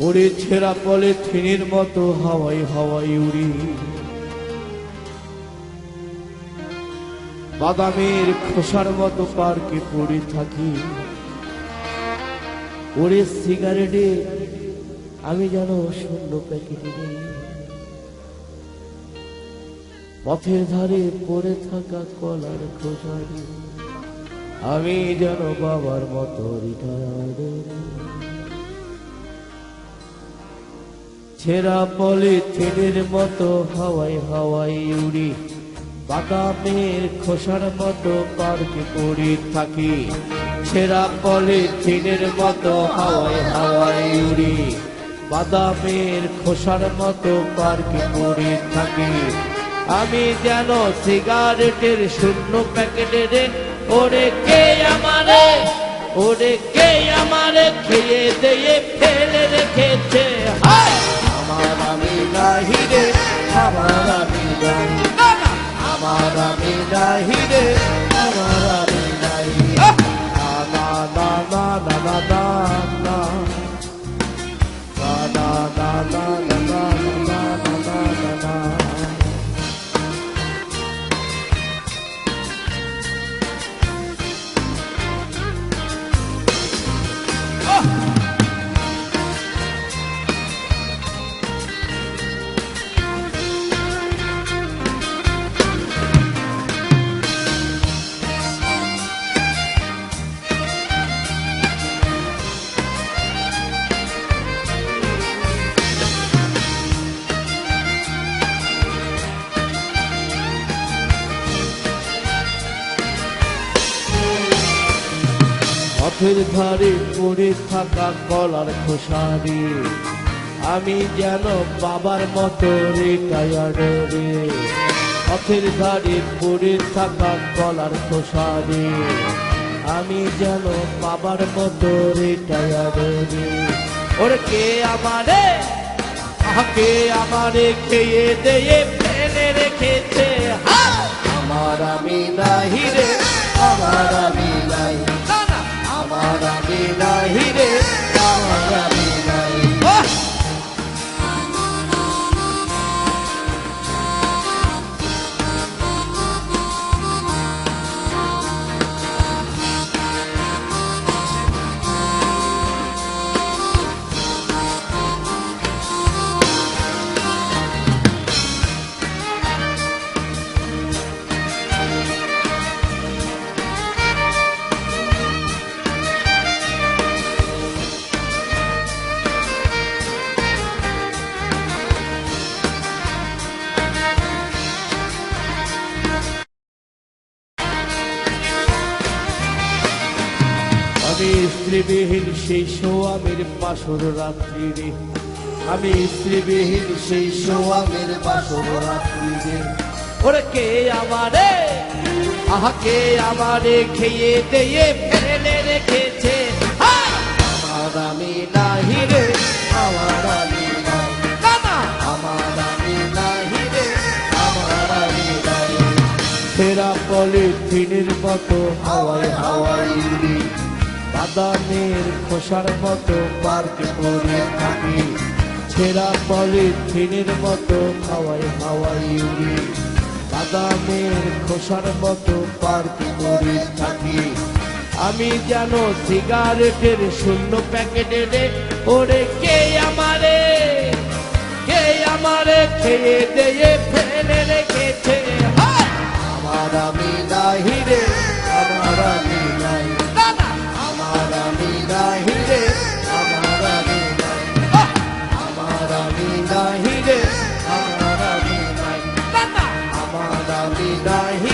ওরে ছেঁড়া পলে থিনের মতো হাওয়াই হাওয়াই উড়ি। বাদামের খোসার মতো পার্কে পড়ে থাকি। ওরে সিগারেটে আমি যেন শূন্য প্যাকেটে নেই। পথের ধারে পড়ে থাকা কলার খোসারি। আমি যেন বাবার মতো রিটায়ার্ড ছেঁড়া পলে থিনের মতো হাওয়াই হাওয়াই উড়ি, বাদামের খোসার মতো পার্কে পড়ে থাকি। ছেঁড়া পলে থিনের মতো হাওয়াই হাওয়াই উড়ি, বাদামের খোসার মতো পার্কে পড়ে থাকি। আমি যেন সিগারেটের শূন্য প্যাকেটে রে, ওরে কে আমারে, ওরে কে আমারে খেয়ে দিয়ে Oh. পথের ধারে পড়ে থাকা কলার খোসারি। আমি যেন বাবার মতো রিটায়ার্ড রে। পথের ধারে পড়ে থাকা কলার খোসারি। আমি যেন বাবার মতো রে ওরে কে আমারে? কে আমারে খেয়ে দিয়ে ফেলে রেখেছে! আমার আমি নাহি রে, আমার আমি নাহি। স্ত্রীবিহীন সেই সোয়ামের বাসর রাত্রি রে। আমি স্ত্রীবিহীন সেই সোয়ামের বাসর রাত্রি রে। ওরে কে আমারে? আহা, কে আমারে খেয়ে দিয়ে ফেলে রেখেছে? আমার আমি নাহি রে, আমার আমি আমার আমি নাহি রে, আমার আমি নাহি ফেরা পলিথিনের মতো হাওয়ায় হাওয়ায় বাদামের খোসার মতো পার্কে পড়ে থাকি। ছেঁড়া পলিথিনের মতো হাওয়ায় হাওয়ায় উড়ি। বাদামের খোসার মতো পার্কে পড়ে থাকি। আমি যেন সিগারেটের শূন্য প্যাকেটে ওরে কে আমারে? কে আমারে খেয়ে দিয়ে ফেলে রেখেছে? আমার আমি নাহি রে die.